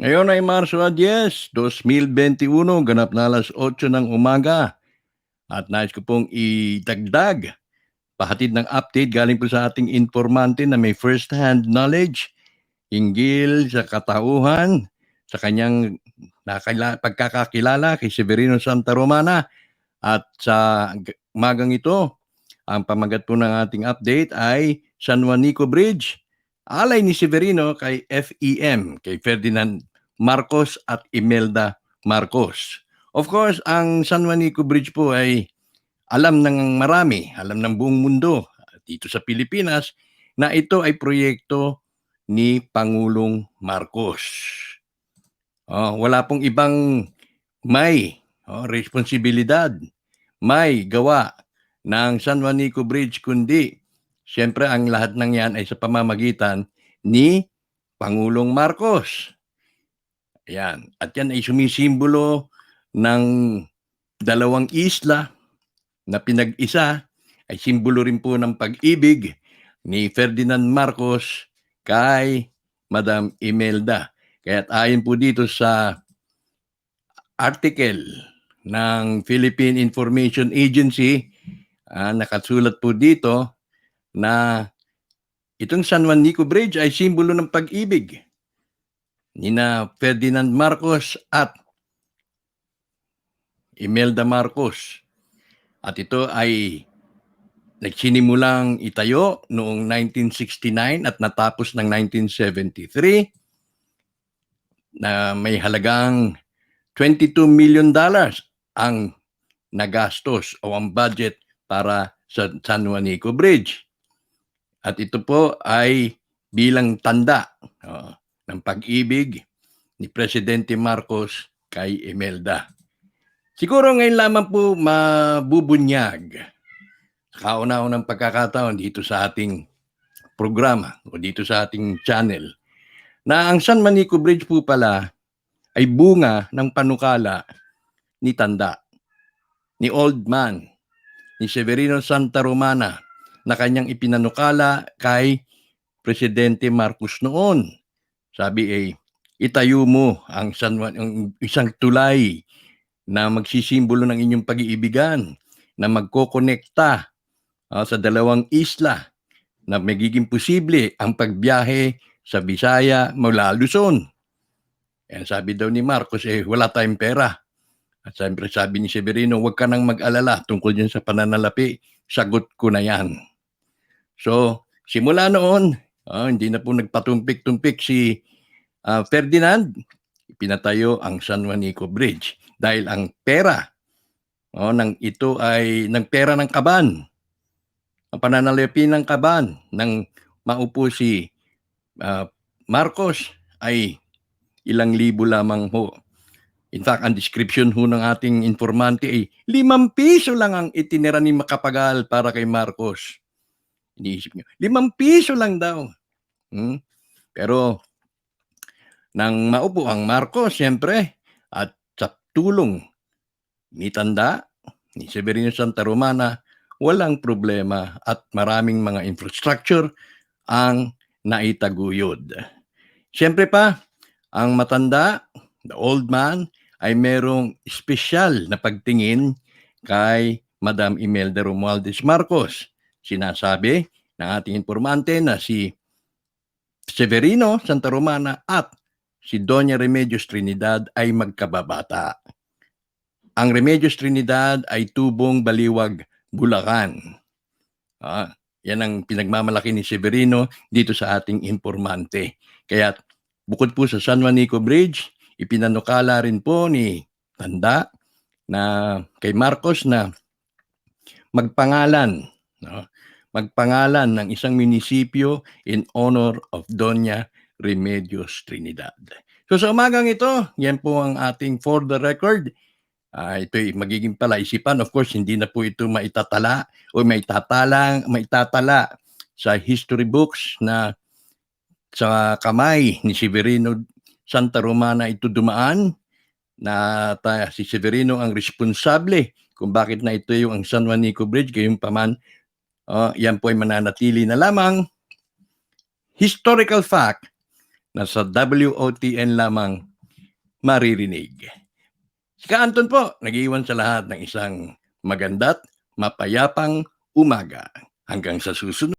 Ngayon ay Marso 10, 2021, ganap na alas 8 ng umaga. At nais ko pong idagdag, pahatid ng update galing po sa ating informante na may first-hand knowledge hinggil sa katauhan, sa kanyang nakala, pagkakakilala kay Severino Santa Romana at sa g- umagang ito, ang pamagat po ng ating update ay San Juanico Bridge, alay ni Severino kay FEM, kay Ferdinand Marcos at Imelda Marcos. Of course, ang San Juanico Bridge po ay alam ng marami, alam ng buong mundo dito sa Pilipinas na ito ay proyekto ni Pangulong Marcos. Oh, wala pong ibang may oh, responsibilidad, may gawa ng San Juanico Bridge kundi siyempre ang lahat ng yan ay sa pamamagitan ni Pangulong Marcos. Ayan. At yan ay sumisimbolo ng dalawang isla na pinag-isa ay simbolo rin po ng pag-ibig ni Ferdinand Marcos kay Madam Imelda. Kaya ayon po dito sa article ng Philippine Information Agency, ah, nakasulat po dito na itong San Juanico Bridge ay simbolo ng pag-ibig ni na Ferdinand Marcos at Imelda Marcos. At ito ay nagsinimulang itayo noong 1969 at natapos ng 1973 na may halagang 22 million dollars ang nagastos o ang budget para sa San Juanico Bridge. At ito po ay bilang tanda oh, ng pag-ibig ni Presidente Marcos kay Imelda. Siguro ngayon lamang po mabubunyag kauna-unang pagkakataon dito sa ating programa o dito sa ating channel na ang San Manico Bridge po pala ay bunga ng panukala ni Tanda, ni Old Man, ni Severino Santa Romana na kanyang ipinanukala kay Presidente Marcos noon. Sabi ay, itayo mo ang, San Juan, ang isang tulay na magsisimbolo ng inyong pag-iibigan, na magkokonekta ah, sa dalawang isla, na magiging posible ang pagbiyahe sa Bisaya mula Luzon. And sabi daw ni Marcos, eh, wala tayong pera. At siyempre sabi ni Severino, huwag ka nang mag-alala tungkol dyan sa pananalapi, sagot ko na yan. So, simula noon, ah, hindi na po nagpatumpik-tumpik si ah, Ferdinand, pinatayo ang San Juanico Bridge dahil ang pera oh, ng ito ay ng pera ng kaban. Ang pananalapi ng kaban ng maupo si ah, Marcos ay ilang libo lamang ho. In fact, ang description ho ng ating informante ay limang piso lang ang itinira ni Makapagal para kay Marcos. Iniisip niyo, limang piso lang daw. Hmm? Pero nang maupo ang Marcos, siyempre, at sa tulong ni Tanda, ni Severino Santa Romana, walang problema at maraming mga infrastructure ang naitaguyod. Siyempre pa, ang matanda, the old man, ay merong espesyal na pagtingin kay Madam Imelda Romualdez Marcos. Sinasabi ng ating informante na si Severino Santa Romana at si Doña Remedios Trinidad ay magkababata. Ang Remedios Trinidad ay tubong baliwag Bulacan. Ah, yan ang pinagmamalaki ni Severino dito sa ating informante. Kaya bukod po sa San Juanico Bridge, ipinanukala rin po ni Tanda na kay Marcos na magpangalan, no? magpangalan ng isang munisipyo in honor of Doña Remedios Trinidad. So sa umagang ito, yan po ang ating for the record. Ah, ito'y magiging palaisipan. Of course, hindi na po ito maitatala o maitatalang, maitatala sa history books na sa kamay ni Severino Santa Romana ito dumaan na ta, si Severino ang responsable kung bakit na ito yung ang San Juanico Bridge gayong paman oh, yan po ay mananatili na lamang historical fact na sa WOTN lamang maririnig. Si Ka Anton po, nag-iwan sa lahat ng isang maganda't mapayapang umaga. Hanggang sa susunod.